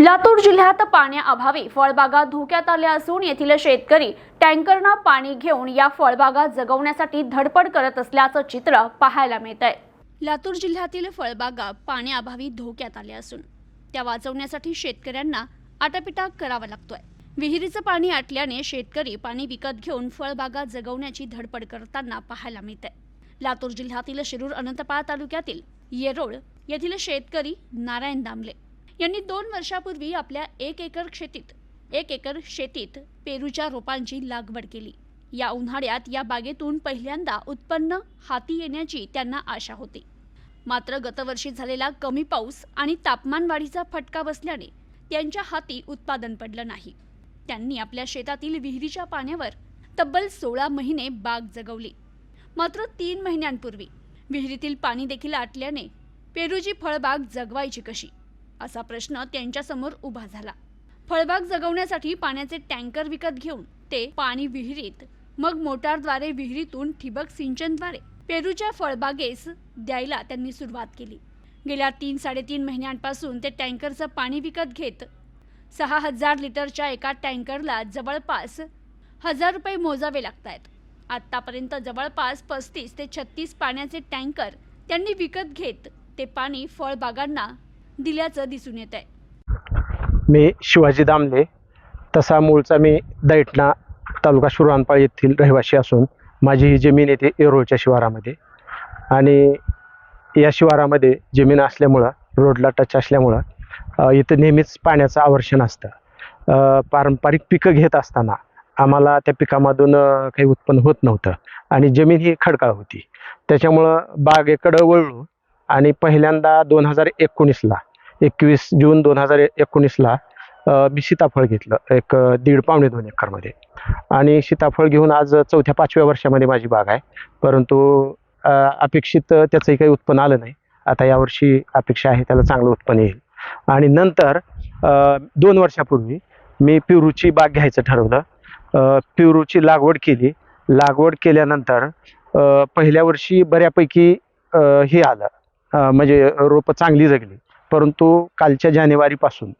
लातूर जिल्ह्यात पाण्याअभावी फळबागा धोक्यात आल्या असून येथील शेतकरी टँकरनं पाणी घेऊन या फळबागा जगवण्यासाठी धडपड करत असल्याचं चित्र पाहायला मिळत आहे लातूर जिल्ह्यातील फळबागा पाण्याअभावी धोक्यात आल्या असून त्या वाचवण्यासाठी शेतकऱ्यांना आटापिटा करावा लागतोय. विहिरीचं पाणी आटल्याने शेतकरी पाणी विकत घेऊन फळबागा जगवण्याची धडपड करताना पाहायला मिळत आहे लातूर जिल्ह्यातील शिरूर अनंतपाळ तालुक्यातील येरोळ येथील शेतकरी नारायण दामले यांनी दोन वर्षापूर्वी आपल्या एक एकर शेतीत एक एकर शेतीत पेरूच्या रोपांची लागवड केली. या उन्हाळ्यात या बागेतून पहिल्यांदा उत्पन्न हाती येण्याची त्यांना आशा होती. मात्र गतवर्षी झालेला कमी पाऊस आणि तापमान वाढीचा फटका बसल्याने त्यांच्या हाती उत्पादन पडलं नाही. त्यांनी आपल्या शेतातील विहिरीच्या पाण्यावर तब्बल सोळा महिने बाग जगवली. मात्र तीन महिन्यांपूर्वी विहिरीतील पाणी देखील आटल्याने पेरूची फळबाग जगवायची कशी? असा प्रश्न त्यांच्यासमोर उभा झाला. फळबाग जगवण्यासाठी पाण्याचे टँकर विकत घेऊन ते पाणी विहिरीत मग मोटारद्वारे विहिरीतून ठिबक सिंचनद्वारे पेरूच्या फळबागेस द्यायला त्यांनी सुरुवात केली. गेल्या तीन साडेतीन महिन्यांपासून ते टँकरचं पाणी विकत घेत सहा हजार लिटरच्या एका टँकरला जवळपास हजार रुपये मोजावे लागत आहेत आत्तापर्यंत जवळपास पस्तीस ते छत्तीस पाण्याचे टँकर त्यांनी विकत घेत ते पाणी फळबागांना दिल्याचं दिसून येत आहे. मी शिवाजी दामले. तसा मूळचा मी दैठणा तालुका शुरानपाळ येथील रहिवासी असून माझी ही जमीन येते येरोळच्या शिवारामध्ये. आणि या शिवारामध्ये जमीन असल्यामुळं रोडला टच असल्यामुळं इथं नेहमीच पाण्याचं आवर्षण असतं. पारंपरिक पिकं घेत असताना आम्हाला त्या पिकामधून काही उत्पन्न होत नव्हतं आणि जमीन ही खडकाळ होती. त्याच्यामुळं बागेकडं वळलो आणि पहिल्यांदा दोन हजार एकोणीसला एकवीस जून दोन हजार एकोणीसला मी सीताफळ घेतलं एक दीड पावणे दोन एकरमध्ये. आणि सीताफळ घेऊन आज चौथ्या पाचव्या वर्षामध्ये माझी बाग आहे. परंतु अपेक्षित त्याचंही काही उत्पन्न आलं नाही. आता यावर्षी अपेक्षा आहे त्याला चांगलं उत्पन्न येईल. आणि नंतर दोन वर्षापूर्वी मी पिरूची बाग घ्यायचं ठरवलं. पिरूची लागवड केली. लागवड केल्यानंतर पहिल्या वर्षी बऱ्यापैकी हे आलं. म्हणजे रोपं चांगली जगली. परंतु कालच्या जानेवारीपासून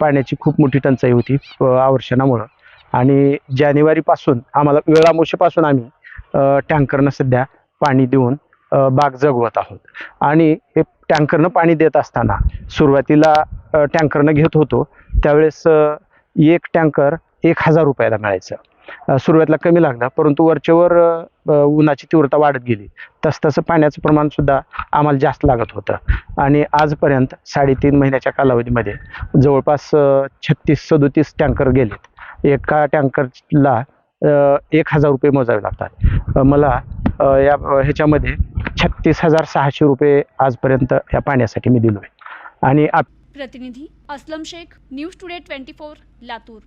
पाण्याची खूप मोठी टंचाई होती आवर्षणामुळं. आणि जानेवारीपासून आम्हाला वेळामोशीपासून आम्ही टँकरनं सध्या पाणी देऊन बाग जगवत आहोत. आणि हे टँकरनं पाणी देत असताना सुरुवातीला टँकरनं घेत होतो. त्यावेळेस एक टँकर एक हजार रुपयाला मिळायचं. सुरुवातीला कमी लागला परंतु वरचेवर उन्हाची तीव्रता वाढत गेली. तसतसं पाण्याचं प्रमाणसुद्धा आम्हाला जास्त लागत होतं. आणि आजपर्यंत साडेतीन महिन्याच्या कालावधीमध्ये जवळपास छत्तीस सदोतीस टँकर गेलेत. एका टँकरला एक हजार रुपये मोजावे लागतात. मला या ह्याच्यामध्ये छत्तीस हजार सहाशे रुपये आजपर्यंत या पाण्यासाठी मी दिलो आहे आणि प्रतिनिधी Aslam Shaikh news today twenty four Latur.